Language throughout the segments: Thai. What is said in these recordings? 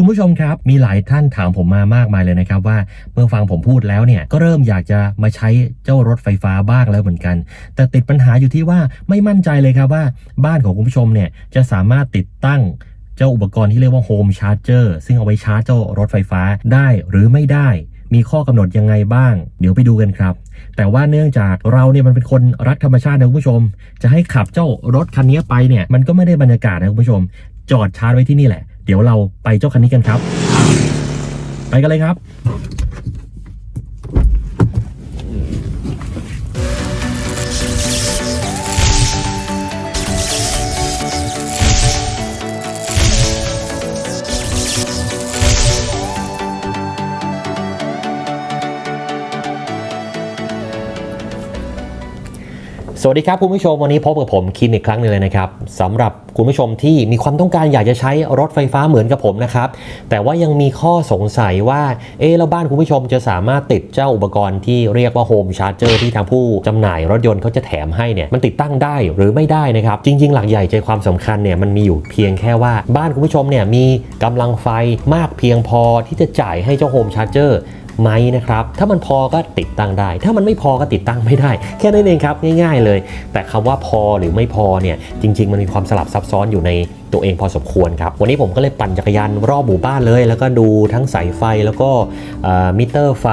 คุณผู้ชมครับ มีหลายท่านถามผมมามากมายเลยนะครับว่าเมื่อฟังผมพูดแล้วเนี่ยก็เริ่มอยากจะมาใช้เจ้ารถไฟฟ้าบ้างแล้วเหมือนกัน แต่ติดปัญหาอยู่ที่ว่าไม่มั่นใจเลยครับว่าบ้านของคุณผู้ชมเนี่ยจะสามารถติดตั้งเจ้าอุปกรณ์ที่เรียกว่าโฮมชาร์จเจอร์ซึ่งเอาไว้ชาร์จเจ้ารถไฟฟ้าได้หรือไม่ได้ มีข้อกำหนดยังไงบ้าง เดี๋ยวไปดูกันครับ แต่ว่าเนื่องจากเราเนี่ยมันเป็นคนรักธรรมชาตินะคุณผู้ชม จะให้ขับเจ้ารถคันนี้ไปเนี่ยมันก็ไม่ได้บรรยากาศนะคุณผู้ชม จอดชาร์จไว้ที่นี่แหละ เดี๋ยวเราไปเจ้าคันนี้กันครับ ไปกันเลยครับ สวัสดีครับคุณผู้ชมวันนี้พบกับผมคินอีกครั้งหนึงเลยนะครับสำหรับคุณผู้ชมที่มีความต้องการอยากจะใช้รถไฟฟ้าเหมือนกับผมนะครับแต่ว่ายังมีข้อสงสัยว่าเอ๊ะแล้วบ้านคุณผู้ชมจะสามารถติดเจ้าอุปกรณ์ที่เรียกว่าโฮมชาร์จเจอร์ที่ทางผู้จำหน่ายรถยนต์เขาจะแถมให้เนี่ยมันติดตั้งได้หรือไม่ได้นะครับจริง ๆ หลักใหญ่ใจความสำคัญเนี่ยมันมีอยู่เพียงแค่ว่าบ้านคุณผู้ชมเนี่ยมีกำลังไฟมากเพียงพอที่จะจ่ายให้เจ้าโฮมชาร์จเจอร์ ไหมนะครับ ถ้ามันพอก็ติดตั้งได้ ถ้ามันไม่พอก็ติดตั้งไม่ได้ แค่นั้นเองครับง่าย ๆ เลย แต่คำว่าพอหรือไม่พอเนี่ยจริง ๆ มันมีความสลับซับซ้อนอยู่ใน ตัวเองพอสมควรครับ วันนี้ผมก็เลยปั่นจักรยานรอบหมู่บ้านเลย แล้วก็ดูทั้งสายไฟแล้วก็มิเตอร์ไฟ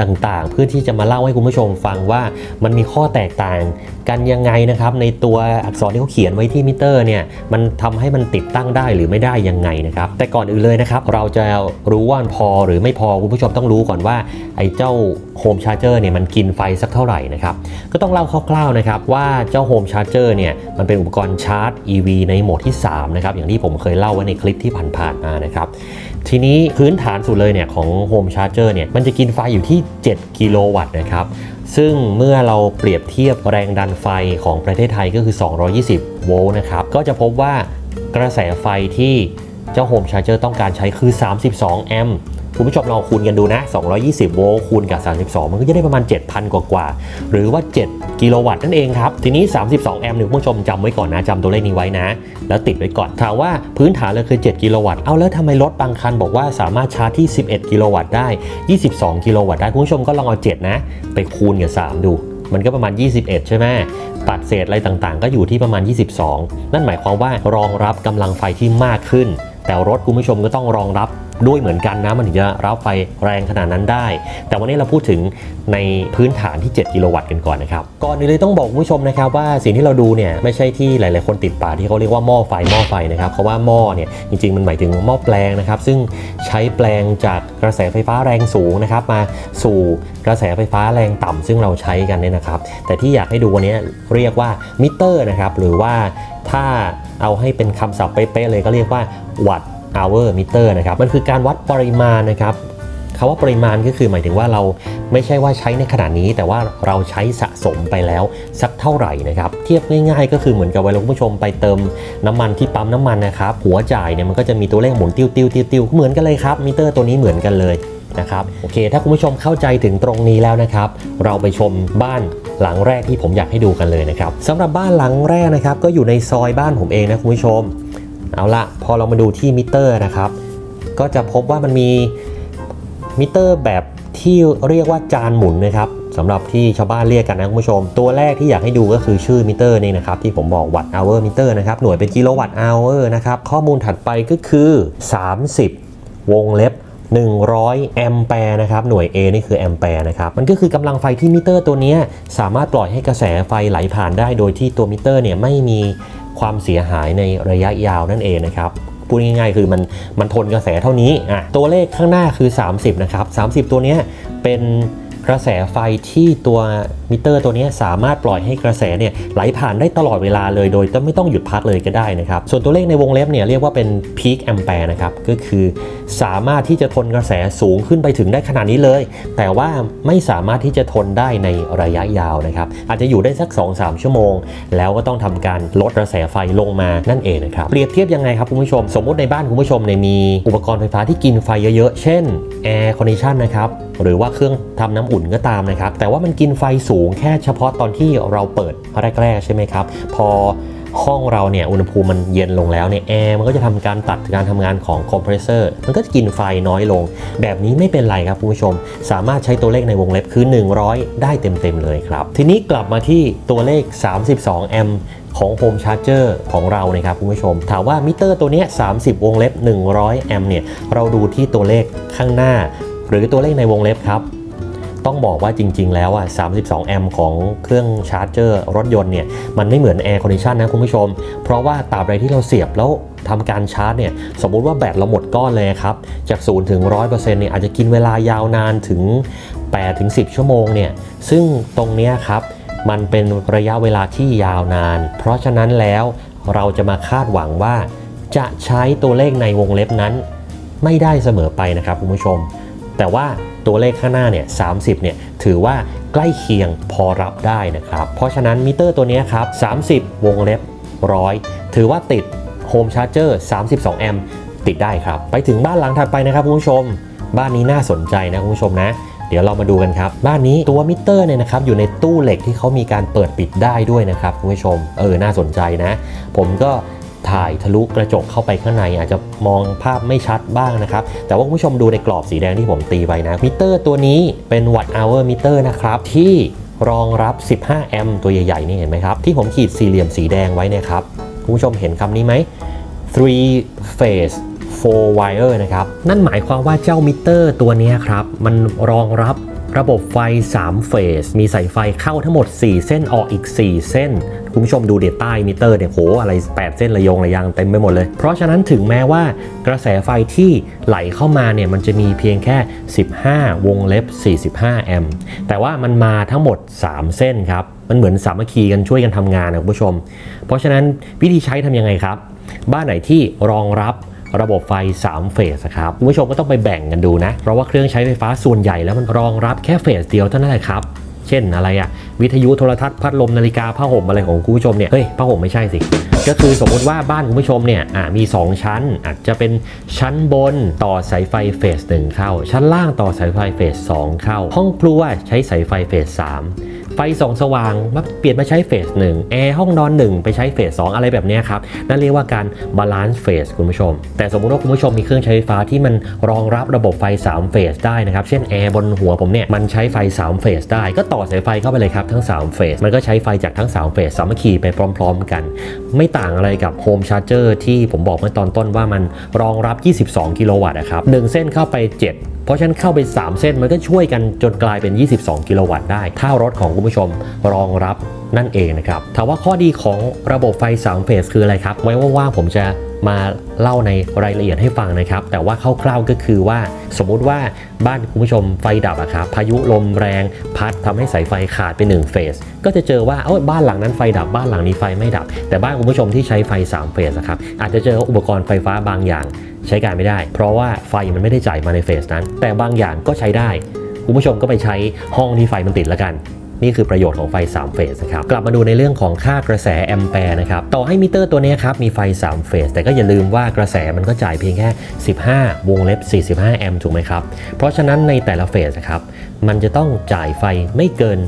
ต่างๆ เพื่อที่จะมาเล่าให้คุณผู้ชมฟังว่ามันมีข้อแตกต่างกันยังไงนะครับ ในตัวอักษรที่เขาเขียนไว้ที่มิเตอร์เนี่ยมันทำให้มันติดตั้งได้หรือไม่ได้ยังไงนะครับแต่ก่อนอื่นเลยนะครับ เราจะรู้ว่ามันพอหรือไม่พอคุณผู้ชมต้องรู้ก่อนว่าไอ้เจ้าโฮมชาร์เจอร์เนี่ยมันกินไฟสักเท่าไหร่นะครับก็ต้องเล่าคร่าวๆนะครับว่าเจ้าโฮมชาร์เจอร์เนี่ยมันเป็นอุปกรณ์ชาร์จ EV ในโหมดที่ 3นะครับอย่างที่ผมเคยเล่าไว้ในคลิปที่ผ่านๆมานะครับ ทีนี้พื้นฐานสุดเลยเนี่ยของโฮมชาร์เจอร์เนี่ยมันจะกินไฟอยู่ที่ 7 กิโลวัตต์นะครับซึ่งเมื่อเราเปรียบเทียบแรงดันไฟของประเทศไทยก็คือ 220 โวลต์นะครับก็จะพบว่ากระแสไฟที่เจ้าโฮมชาร์เจอร์ต้องการใช้คือ 32 แอมป์ คุณผู้ชมลองคูณกันดูนะ 220 โวลต์คูณกับ 32 มันก็จะได้ประมาณ 7,000 กว่ากว่าๆหรือว่า 7 กิโลวัตต์นั่นเองครับ ทีนี้ 32 แอมป์หนึ่งคุณผู้ชมจำไว้ก่อนนะจำตัวเลขนี้ไว้นะ แล้วติดไว้ก่อน ถามว่าพื้นฐานเลยคือ 7 กิโลวัตต์ เอาแล้วทำไมรถบางคันบอกว่าสามารถชาร์จที่ 11 กิโลวัตต์ได้ 22 กิโลวัตต์ได้ คุณผู้ชมก็ลองเอา 7 นะ ไปคูณกับ 3 ดู มันก็ประมาณ 21 ใช่ไหมตัดเศษอะไรต่างๆ ก็อยู่ที่ประมาณ 22 นั่นหมายความว่ารองรับกำลังไฟที่มากขึ้น แต่รถคุณผู้ชมก็ต้องรองรับด้วยเหมือนกันนะมันถึงจะรับไฟแรงขนาดนั้นได้ แต่วันนี้เราพูดถึงในพื้นฐานที่ 7 กิโลวัตต์กันก่อนนะครับ ก่อนอื่นเลยต้องบอกคุณผู้ชมนะครับว่าสิ่งที่เราดูเนี่ยไม่ใช่ที่หลาย ๆ คนติดปากที่เขาเรียกว่าหม้อไฟหม้อไฟนะครับเพราะว่าหม้อเนี่ยจริง ๆ มันหมายถึงหม้อแปลงนะครับซึ่งใช้แปลงจากกระแสไฟฟ้าแรงสูงนะครับมาสู่กระแสไฟฟ้าแรงต่ำซึ่งเราใช้กันเนี่ยนะครับ แต่ที่อยากให้ดูวันนี้เรียกว่ามิเตอร์นะครับหรือว่า ถ้าเอาให้เป็นคำศัพท์เป๊ะๆเลยก็เรียกว่าวัตต์ hour meter นะครับ มันคือการวัดปริมาณนะครับคำว่าปริมาณก็คือหมายถึงว่าเราไม่ใช่ว่าใช้ในขนาดนี้ แต่ว่าเราใช้สะสมไปแล้วสักเท่าไหร่นะครับเทียบง่ายๆ ก็คือเหมือนกับเวลาคุณผู้ชมไปเติมน้ำมันที่ปั๊มน้ำมันนะครับหัวจ่ายเนี่ยมันก็จะมีตัวเลขหมุนติ้วติ้วติ้วติ้วเหมือนกันเลยครับมิเตอร์ตัวนี้เหมือนกันเลยนะครับโอเค ถ้าคุณผู้ชมเข้าใจถึงตรงนี้แล้วนะครับ เราไปชมบ้าน หลังแรกที่ผมอยากให้ดูกันเลยนะครับสำหรับบ้านหลังแรกนะครับ ก็อยู่ในซอยบ้านผมเองนะคุณผู้ชม เอาละพอเรามาดูที่มิเตอร์นะครับ ก็จะพบว่ามันมีมิเตอร์แบบที่เรียกว่าจานหมุนนะครับสำหรับที่ชาวบ้านเรียกกันนะคุณผู้ชม ตัวแรกที่อยากให้ดูก็คือชื่อมิเตอร์นี่นะครับ ที่ผมบอกวัตต์ hour มิเตอร์นะครับ หน่วยเป็นกิโลวัตต์ hour นะครับ ข้อมูลถัดไปก็คือ 30 วงเล็บ 100 แอมแปร์นะครับ หน่วย A นี่คือแอมแปร์นะครับ มันก็คือกำลังไฟที่มิเตอร์ตัวนี้สามารถปล่อยให้กระแสไฟไหลผ่านได้ โดยที่ตัวมิเตอร์เนี่ยไม่มีความเสียหายในระยะยาวนั่นเองนะครับพูดง่ายๆ คือมันมันทนกระแสเท่านี้อะตัวเลขข้างหน้าคือ 30 นะครับ 30 ตัวนี้เป็นกระแสไฟที่ตัว มิเตอร์ตัวนี้สามารถปล่อยให้กระแสเนี่ยไหลผ่านได้ตลอดเวลาเลย โดยไม่ต้องหยุดพักเลยก็ได้นะครับ ส่วนตัวเลขในวงเล็บเนี่ยเรียกว่าเป็น peak ampere นะครับ ก็คือสามารถที่จะทนกระแสสูงขึ้นไปถึงได้ขนาดนี้เลย แต่ว่าไม่สามารถที่จะทนได้ในระยะยาวนะครับ อาจจะอยู่ได้สัก 2-3 ชั่วโมง แล้วก็ต้องทำการลดกระแสไฟลงมานั่นเองนะครับ เปรียบเทียบยังไงครับคุณผู้ชม สมมติในบ้านคุณผู้ชมเนี่ยมีอุปกรณ์ไฟฟ้าที่กินไฟเยอะๆ เช่น air condition นะครับ หรือว่าเครื่องทำน้ำอุ่นก็ตามนะครับ แต่ว่ามันกินไฟสูงแค่เฉพาะตอนที่เราเปิดแรกๆใช่ไหมครับ พอห้องเราเนี่ยอุณหภูมิมันเย็นลงแล้วเนี่ยแอร์มันก็จะทำการตัดการทำงานของคอมเพรสเซอร์มันก็จะกินไฟน้อยลง แบบนี้ไม่เป็นไรครับคุณผู้ชม สามารถใช้ตัวเลขในวงเล็บคือ 100 ได้เต็มๆเลยครับ ทีนี้กลับมาที่ตัวเลข 32 แอมของ Home Charger ของเรานะครับคุณผู้ชม ถามว่ามิเตอร์ตัวนี้ 30 วงเล็บ 100 แอมเนี่ยเราดูที่ตัวเลขข้างหน้า หรือตัวเลขในวงเล็บครับ ต้องบอกว่าจริง ๆ แล้วอะ32 แอมป์ของเครื่องชาร์จเจอร์รถยนต์เนี่ยมันไม่เหมือนแอร์คอนดิชันนะคุณผู้ชม เพราะว่าตราบใดที่เราเสียบแล้วทำการชาร์จเนี่ยสมมุติว่าแบตเราหมดก้อนเลยครับ จาก0ถึง 100%เนี่ยอาจจะกินเวลายาวนานถึง8ถึง10 ชั่วโมงเนี่ยซึ่งตรงเนี้ยครับมันเป็นระยะเวลาที่ยาวนาน เพราะฉะนั้นแล้วเราจะมาคาดหวังว่า จะใช้ตัวเลขในวงเล็บนั้น ไม่ได้เสมอไปนะครับคุณผู้ชม แต่ว่า ตัวเลขข้างหน้าเนี่ย30เนี่ยถือว่าใกล้เคียงพอรับได้นะครับ เพราะฉะนั้นมิเตอร์ตัวนี้ครับ 30 วงเล็บร้อยถือว่าติด Home Charger 32 แอมป์ติดได้ครับ ไปถึงบ้านหลังถัดไปนะครับคุณผู้ชม บ้านนี้น่าสนใจนะคุณผู้ชมนะเดี๋ยวเรามาดูกันครับ บ้านนี้ตัวมิเตอร์เนี่ยนะครับอยู่ในตู้เหล็กที่เขามีการเปิดปิดได้ด้วยนะครับคุณผู้ชม เออ น่าสนใจนะ ผมก็ ถ่ายทะลุกระจกเข้าไปข้างในอาจจะมองภาพไม่ชัดบ้างนะครับ แต่ว่าคุณผู้ชมดูในกรอบสีแดงที่ผมตีไว้นะมิเตอร์ตัวนี้เป็นวัตต์ hour มิเตอร์นะครับที่รองรับ 15 แอมป์ตัวใหญ่ๆ นี่เห็นไหมครับ ที่ผมขีดสี่เหลี่ยมสีแดงไว้เนะครับ คุณผู้ชมเห็นคำนี้ไหม three phase four wire นะครับ นั่นหมายความว่าเจ้ามิเตอร์ตัวนี้ครับ มันรองรับ ระบบไฟ 3 เฟส มีสายไฟเข้าทั้งหมด 4 เส้นออกอีก 4 เส้น คุณผู้ชมดูเดียใต้มิเตอร์เนี่ยโหอะไร 8 เส้นระยงระยางเต็มไปหมดเลย เพราะฉะนั้นถึงแม้ว่ากระแสไฟที่ไหลเข้ามาเนี่ยมันจะมีเพียงแค่ 15 วงเล็บ 45 แอมป์แต่ว่ามันมาทั้งหมด 3 เส้นครับ มันเหมือนสามัคคีกันช่วยกันทำงานนะคุณผู้ชม เพราะฉะนั้นวิธีใช้ทำยังไงครับ บ้านไหนที่รองรับ ระบบไฟ 3 เฟสครับคุณผู้ชมก็ต้องไปแบ่งกันดูนะ เพราะว่าเครื่องใช้ไฟฟ้าส่วนใหญ่แล้วมันรองรับแค่เฟสเดียวเท่านั้นแหละครับ เช่นอะไรอะวิทยุโทรทัศน์พัดลมนาฬิกาผ้าห่มอะไรของคุณผู้ชมเนี่ยเฮ้ยผ้าห่มไม่ใช่สิก็คือสมมติว่าบ้านคุณผู้ชมเนี่ยอ่ามี 2 ชั้นอาจจะเป็นชั้นบนต่อสายไฟเฟสหนึ่งเข้า ชั้นล่างต่อสายไฟเฟสสองเข้า ห้องครัวใช้สายไฟเฟสสาม ไฟส่องสว่างมาเปลี่ยนมาใช้เฟสหนึ่งแอร์ห้องนอนหนึ่งไปใช้เฟสสองอะไรแบบนี้ครับนั่นเรียกว่าการบาลานซ์เฟสคุณผู้ชม แต่สมมุติว่าคุณผู้ชมมีเครื่องใช้ไฟฟ้าที่มันรองรับระบบไฟ 3 เฟสได้นะครับ เช่นแอร์บนหัวผมเนี่ยมันใช้ไฟ 3 เฟสได้ ก็ต่อสายไฟเข้าไปเลยครับทั้ง 3 เฟส มันก็ใช้ไฟจากทั้ง 3 เฟสสามัคคีไปพร้อม ๆ กัน ไม่ต่างอะไรกับโฮมชาร์เจอร์ที่ผมบอกเมื่อตอนต้นว่ามันรองรับ 22 กิโลวัตต์นะครับหนึ่งเส้นเข้าไป 7 เพราะฉะนั้นเข้าไป 3 เส้นมันก็ช่วยกันจนกลายเป็น 22 กิโลวัตต์ได้ ถ้ารถของคุณผู้ชมรองรับนั่นเองนะครับถามว่าข้อดีของระบบไฟ 3 เฟสคืออะไรครับ ไว้ว่างๆผมจะ มาเล่าในรายละเอียดให้ฟังนะครับ แต่ว่าคร่าวๆก็คือว่า สมมุติว่าบ้านคุณผู้ชมไฟดับอะครับพายุลมแรง พัดทำให้สายไฟขาดไป1เฟสก็จะเจอว่าเออบ้านหลังนั้นไฟดับบ้านหลังนี้ไฟไม่ดับ แต่บ้านคุณผู้ชมที่ใช้ไฟ3เฟสอะครับอาจจะเจออุปกรณ์ไฟฟ้าบางอย่าง ใช้การไม่ได้ เพราะว่าไฟมันไม่ได้จ่ายมาในเฟสนั้น แต่บางอย่างก็ใช้ได้ คุณผู้ชมก็ไปใช้ห้องที่ไฟมันติดแล้วกัน นี่คือประโยชน์ของไฟ3เฟสนะครับกลับมาดูในเรื่องของค่ากระแสแอมแปร์นะครับต่อให้มิเตอร์ตัวนี้ครับมีไฟ3เฟสแต่ก็อย่าลืมว่ากระแสมันก็จ่ายเพียงแค่ 15 วงเล็บ 45 แอมป์ถูกไหมครับ เพราะฉะนั้นในแต่ละเฟสครับมันจะต้องจ่ายไฟไม่เกิน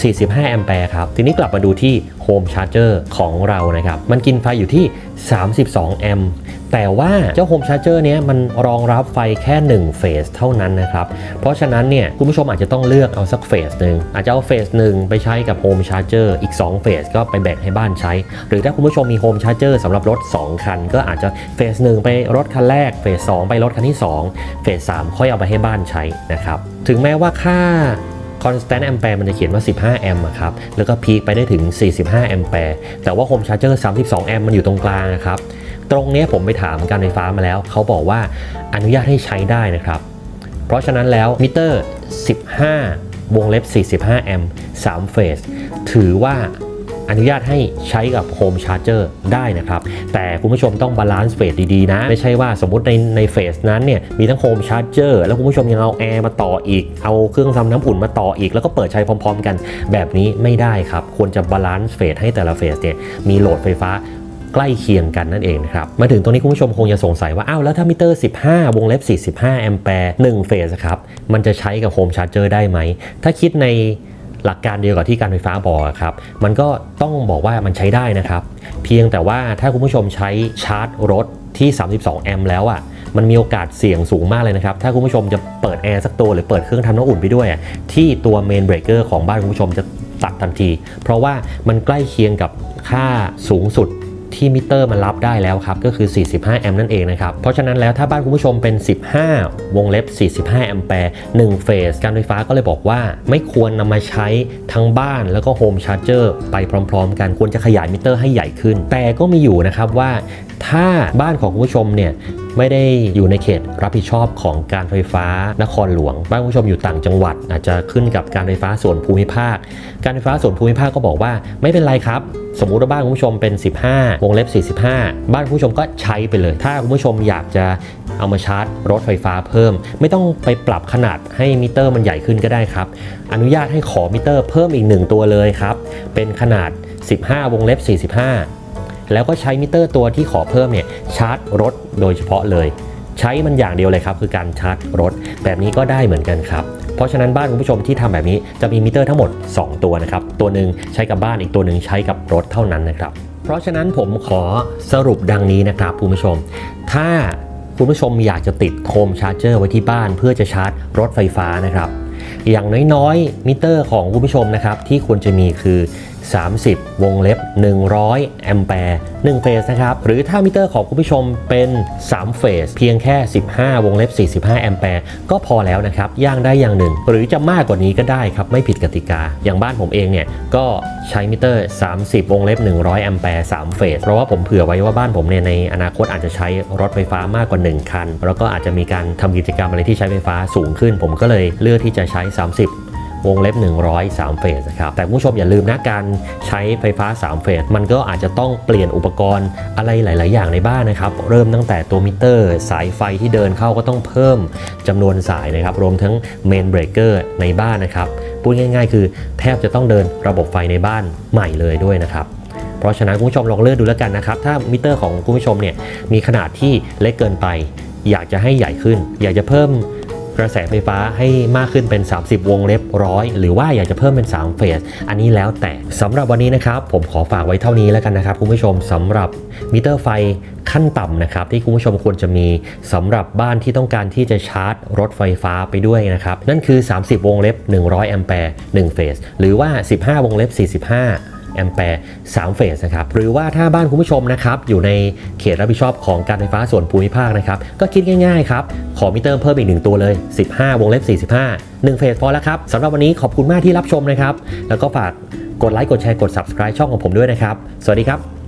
45 แอมแปร์ครับ ทีนี้กลับมาดูที่โฮมชาร์เจอร์ของเรานะครับ มันกินไฟอยู่ที่ 32 แอมป์ แต่ว่าเจ้าโฮมชาร์เจอร์เนี้ยมันรองรับไฟแค่ 1 เฟสเท่านั้นนะครับ เพราะฉะนั้นเนี่ยคุณผู้ชมอาจจะต้องเลือกเอาสักเฟสหนึ่งอาจจะเอาเฟสหนึ่งไปใช้กับโฮมชาร์เจอร์อีก 2 เฟสก็ไปแบ่งให้บ้านใช้ หรือถ้าคุณผู้ชมมีโฮมชาร์เจอร์สำหรับรถ 2 คัน ก็อาจจะเฟสหนึ่งไปรถคันแรก เฟส2ไปรถคันที่ 2 เฟส3ค่อยเอาไปให้บ้านใช้นะครับ ถึงแม้ว่าค่า คอนสแตนต์แอมแปร์มันจะเขียนว่า 15 แอมป์ครับ แล้วก็พีคไปได้ถึง 45 แอมแปร์แต่ว่าโฮมชาร์เจอร์32 แอมป์มันอยู่ตรงกลางนะครับ ตรงนี้ผมไปถามการไฟฟ้ามาแล้ว เขาบอกว่าอนุญาตให้ใช้ได้นะครับ เพราะฉะนั้นแล้วมิเตอร์ 15 วงเล็บ 45 แอมป์3เฟสถือว่า อนุญาตให้ใช้กับ Home Charger ได้นะครับ แต่คุณผู้ชมต้องบาลานซ์เฟสดีๆนะ ไม่ใช่ว่าสมมติในในเฟสนั้นเนี่ยมีทั้ง Home Charger แล้วคุณผู้ชมยังเอาแอร์มาต่ออีก เอาเครื่องทำน้ำอุ่นมาต่ออีก แล้วก็เปิดใช้พร้อมๆ กันแบบนี้ไม่ได้ครับ ควรจะบาลานซ์เฟสให้แต่ละเฟสเนี่ยมีโหลดไฟฟ้าใกล้เคียงกันนั่นเองนะครับ มาถึงตรงนี้คุณผู้ชมคงจะสงสัยว่า อ้าว แล้วถ้ามิเตอร์ 15 วงเล็บ 45 แอมแปร์1เฟสครับ มันจะใช้กับโฮมชาร์เจอร์ได้ไหม ถ้าคิดใน หลักการเดียวกับที่การไฟฟ้าบอกครับ มันก็ต้องบอกว่ามันใช้ได้นะครับ เพียงแต่ว่าถ้าคุณผู้ชมใช้ชาร์จรถที่ 32 แอมป์แล้วอะ มันมีโอกาสเสี่ยงสูงมากเลยนะครับ ถ้าคุณผู้ชมจะเปิดแอร์สักตัวหรือเปิดเครื่องทำน้ำอุ่นไปด้วยอะที่ตัวเมนเบรกเกอร์ของบ้านคุณผู้ชมจะตัดทันที เพราะว่ามันใกล้เคียงกับค่าสูงสุด ที่มิเตอร์มันรับได้แล้วครับ ก็คือ 45 แอมป์นั่นเองนะครับ เพราะฉะนั้นแล้วถ้าบ้านคุณผู้ชมเป็น 15 วงเล็บ 45 แอมแปร์1เฟส การไฟฟ้าก็เลยบอกว่า ไม่ควรนำมาใช้ทั้งบ้านแล้วก็โฮมชาร์จเจอร์ไปพร้อม ๆ กันควรจะขยายมิเตอร์ให้ใหญ่ขึ้น แต่ก็มีอยู่นะครับว่า ถ้าบ้านของคุณผู้ชมเนี่ยไม่ได้อยู่ในเขตรับผิดชอบของการไฟฟ้านครหลวงบ้านผู้ชมอยู่ต่างจังหวัด อาจจะขึ้นกับการไฟฟ้าส่วนภูมิภาค การไฟฟ้าส่วนภูมิภาคก็บอกว่าไม่เป็นไรครับสมมุติว่าบ้านคุณผู้ชมเป็น 15 วงเล็บ 45 บ้านคุณผู้ชมก็ใช้ไปเลย ถ้าคุณผู้ชมอยากจะเอามาชาร์จรถไฟฟ้าเพิ่ม ไม่ต้องไปปรับขนาดให้มิเตอร์มันใหญ่ขึ้นก็ได้ครับ อนุญาตให้ขอมิเตอร์เพิ่มอีก 1 ตัวเลยครับ เป็นขนาด 15 วงเล็บ 45 แล้วก็ใช้มิเตอร์ตัวที่ขอเพิ่มเนี่ยชาร์จรถโดยเฉพาะเลย ใช้มันอย่างเดียวเลยครับ คือการชาร์จรถ แบบนี้ก็ได้เหมือนกันครับเพราะฉะนั้นบ้านคุณผู้ชมที่ทำแบบนี้จะมีมิเตอร์ทั้งหมด 2 ตัวนะครับ ตัวหนึ่งใช้กับบ้านอีกตัวหนึ่งใช้กับรถเท่านั้นนะครับ เพราะฉะนั้นผมขอสรุปดังนี้นะครับคุณผู้ชม ถ้าคุณผู้ชมอยากจะติดโฮมชาร์จเจอร์ไว้ที่บ้านเพื่อจะชาร์จรถไฟฟ้านะครับ อย่างน้อยๆมิเตอร์ของคุณผู้ชมนะครับที่ควรจะมีคือ 30 วงเล็บ 100 แอมแปร์1เฟสนะครับ หรือถ้ามิเตอร์ของคุณผู้ชมเป็น 3 เฟส เพียงแค่ 15 วงเล็บ 45 แอมแปร์ก็พอแล้วนะครับ ย่างได้อย่างหนึ่ง หรือจะมากกว่านี้ก็ได้ครับ ไม่ผิดกติกา อย่างบ้านผมเองเนี่ย ก็ใช้มิเตอร์ 30 วงเล็บ 100 แอมแปร์3เฟส เพราะว่าผมเผื่อไว้ว่าบ้านผมเนี่ยในอนาคตอาจจะใช้รถไฟฟ้ามากกว่า 1 คัน แล้วก็อาจจะมีการทำกิจกรรมอะไรที่ใช้ไฟฟ้าสูงขึ้น ผมก็เลยเลือกที่จะใช้ 30 วงเล็บ 103 เฟสนะครับแต่ผู้ชมอย่าลืมนะการใช้ไฟฟ้า 3 เฟส มันก็อาจจะต้องเปลี่ยนอุปกรณ์อะไรหลาย ๆ อย่างในบ้านนะครับ เริ่มตั้งแต่ตัวมิเตอร์ สายไฟที่เดินเข้าก็ต้องเพิ่มจำนวนสายนะครับ รวมทั้งเมนเบรกเกอร์ในบ้านนะครับ พูดง่าย ๆ คือแทบจะต้องเดินระบบไฟในบ้านใหม่เลยด้วยนะครับเพราะฉะนั้นคุณผู้ชมลองเลือกดูแล้วกันนะครับ ถ้ามิเตอร์ของคุณผู้ชมเนี่ยมีขนาดที่เล็กเกินไป อยากจะให้ใหญ่ขึ้น อยากจะเพิ่ม กระแสไฟฟ้าให้มากขึ้นเป็น 30 วงเล็บร้อยหรือว่าอยากจะเพิ่มเป็น 3 เฟส อันนี้แล้วแต่สำหรับวันนี้นะครับ ผมขอฝากไว้เท่านี้แล้วกันนะครับ คุณผู้ชมสำหรับมิเตอร์ไฟขั้นต่ำนะครับ ที่คุณผู้ชมควรจะมีสำหรับบ้านที่ต้องการที่จะชาร์จรถไฟฟ้าไปด้วยนะครับ นั่นคือ 30 วงเล็บ 100 แอมแปร์1เฟสหรือว่า 15 วงเล็บ 45 แอมแปร์3เฟสนะครับหรือว่าถ้าบ้านคุณผู้ชมนะครับอยู่ในเขตรับผิดชอบของการไฟฟ้าส่วนภูมิภาคนะครับก็คิดง่ายๆครับขอมิเตอร์เพิ่มอีก 1 ตัวเลย 15 วงเล็บ 45 1เฟสพอแล้วครับสำหรับวันนี้ขอบคุณมากที่รับชมนะครับแล้วก็ฝากกดไลค์กดแชร์กด subscribe ช่องของผมด้วยนะครับ สวัสดีครับ